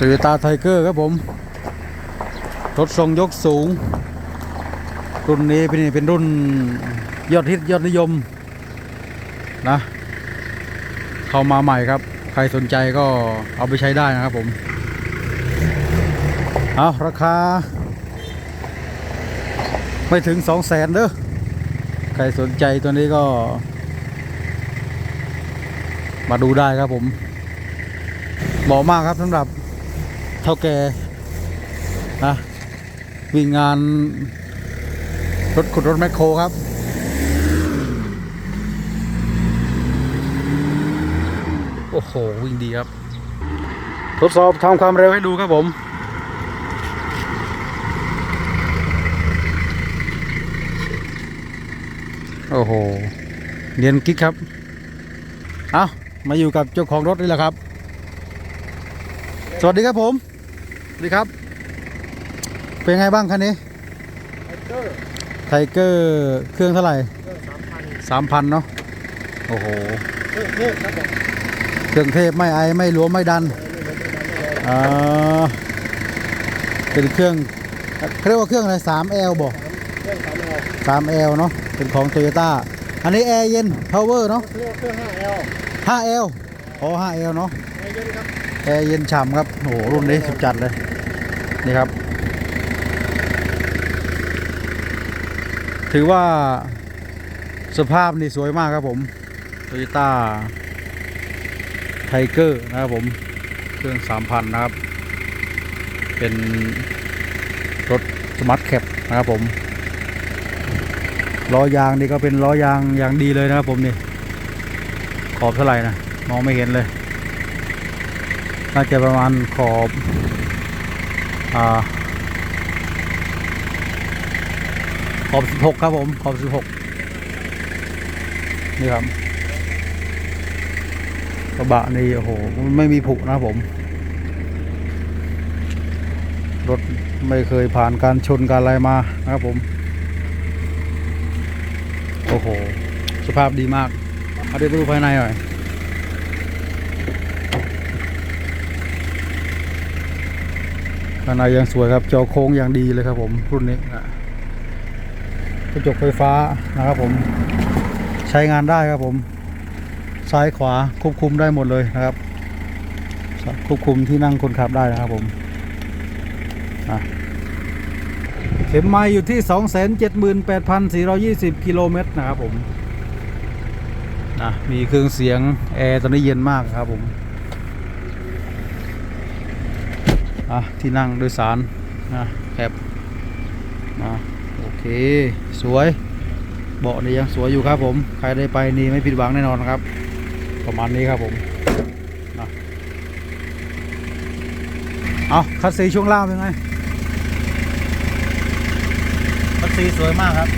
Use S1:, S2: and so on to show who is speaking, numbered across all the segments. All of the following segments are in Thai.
S1: โตโยต้าไทเกอร์ครับผมรถทรงยกสูง รุ่นนี้เป็นเป็นรุ่นยอดฮิตยอดนิยมนะ เข้ามาใหม่ครับ ใครสนใจก็เอาไปใช้ได้นะครับผม เอาราคา ไม่ถึงสองแสนเด้อ ใครสนใจตัวนี้ก็ มาดูได้ครับผมเหมาะมากครับสำหรับ เท่าแก่นะวิ่งงานรถขุดรถแมคโครครับ โอ้โห วิ่งดีครับ ทดสอบทำความเร็วให้ดูครับผมโอ้โหเนียนกิ๊กครับ เอามาอยู่กับเจ้าของรถนี่แหละครับ สวัสดีครับผม ดีครับ เป็นไงบ้างคันนี้ไทเกอร์เครื่องเท่าไหร่สามพันเนาะโอ้โหเครื่องเทพไม่ไอไม่หลวมไม่ดันอ่าเป็นเครื่องเขาเรียกว่าเครื่องอะไร 3L บอก 3L เนาะเป็นของ Toyota อันนี้แอร์เย็น power เนาะ 5L อ๋อ 5L เนาะแอร์เย็นฉ่ำครับโอ้โหรุ่นนี้สุดจัดเลย นี่ครับ ถือว่าสภาพนี่สวยมากครับผม Toyota ไทเกอร์นะครับผม เครื่อง3,000นะครับ เป็นรถสมาร์ทแคปนะครับผมล้อยางนี่ก็เป็นล้อยางอย่างดีเลยนะครับผมนี่ ขอบเท่าไหร่นะ มองไม่เห็นเลย น่าจะประมาณขอบ ขอบ 16 ครับผม ขอบ 16 นี่ครับกระบะนี่โอ้โห ไม่มีผุนะผม รถไม่เคยผ่านการชนการอะไรมานะครับผม โอ้โห สภาพดีมาก เอาเดี๋ยวไปดูภายในหน่อย ภายในยังสวยครับจอโค้งอย่างดีเลยครับผมรุ่นนี้นะกระจกไฟฟ้านะครับผม ใช้งานได้ครับผม ซ้ายขวาควบคุมได้หมดเลยนะครับ ควบคุมที่นั่งคนขับได้นะครับผมเข็มไม้อยู่ที่ 278,420 กิโลเมตรนะครับผมนะมีเครื่องเสียง แอร์ตอนนี้เย็นมากครับผม อะที่นั่งโดยสารนะแคบนะโอเค สวย เบาะนี่ยังสวยอยู่ครับผม ใครได้ไปนี่ไม่ผิดหวังแน่นอนครับ ประมาณนี้ครับผมนะเอาคัดสีช่วงล่างเป็นไงคัดสีสวยมากครับ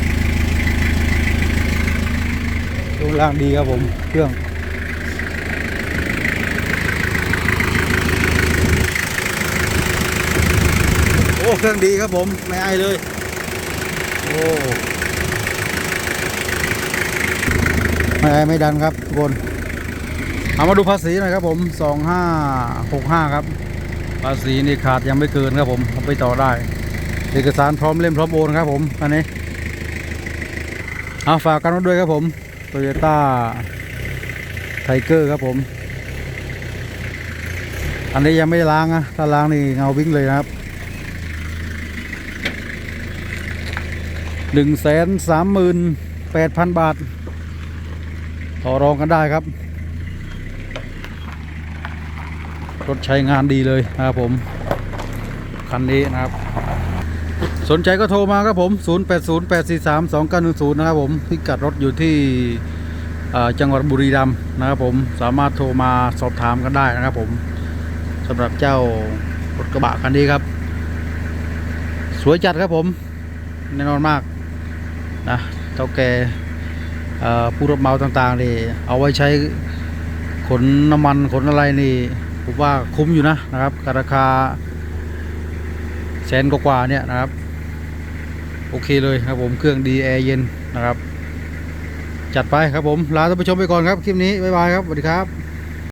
S1: ช่วงล่างดีครับผม เครื่อง เครื่องดีครับผม ไม่ไอเลย โอ้ไม่ไอไม่ดันครับทุกคนเอามาดูภาษีหน่อยครับผมสองห้าหกห้าครับ ภาษีนี่ขาดยังไม่เกินครับผมเอาไปต่อได้ เอกสารพร้อมเล่มพร้อมโอนครับผมอันนี้เอาฝากกันด้วยครับผมโตโยต้าไทเกอร์ครับผม อันนี้ยังไม่ล้างนะถ้าล้างนี่เงาวิ่งเลยนะครับ หนึ่งแสนสามหมื่นแปดพันบาท ต่อรองกันได้ครับ รถใช้งานดีเลยนะครับผม คันนี้นะครับ สนใจก็โทรมาครับผม 0808432910 นะครับผม พิกัดรถอยู่ที่จังหวัดบุรีรัมย์นะครับผม สามารถโทรมาสอบถามกันได้นะครับผมสำหรับเจ้ารถกระบะคันนี้ครับ สวยจัดครับผม แน่นอนมาก นะเท่าแก่ผู้รับเหมาต่างๆนี่เอาไว้ใช้ขนน้ำมันขนอะไรนี่ผมว่าคุ้มอยู่นะนะครับราคาแสนกว่าเนี่ยนะครับ โอเคเลยครับผมเครื่องดีแอร์เย็นนะครับ จัดไปครับผม ลาท่านผู้ชมไปก่อนครับ คลิปนี้ บ๊ายบายครับ สวัสดีครับ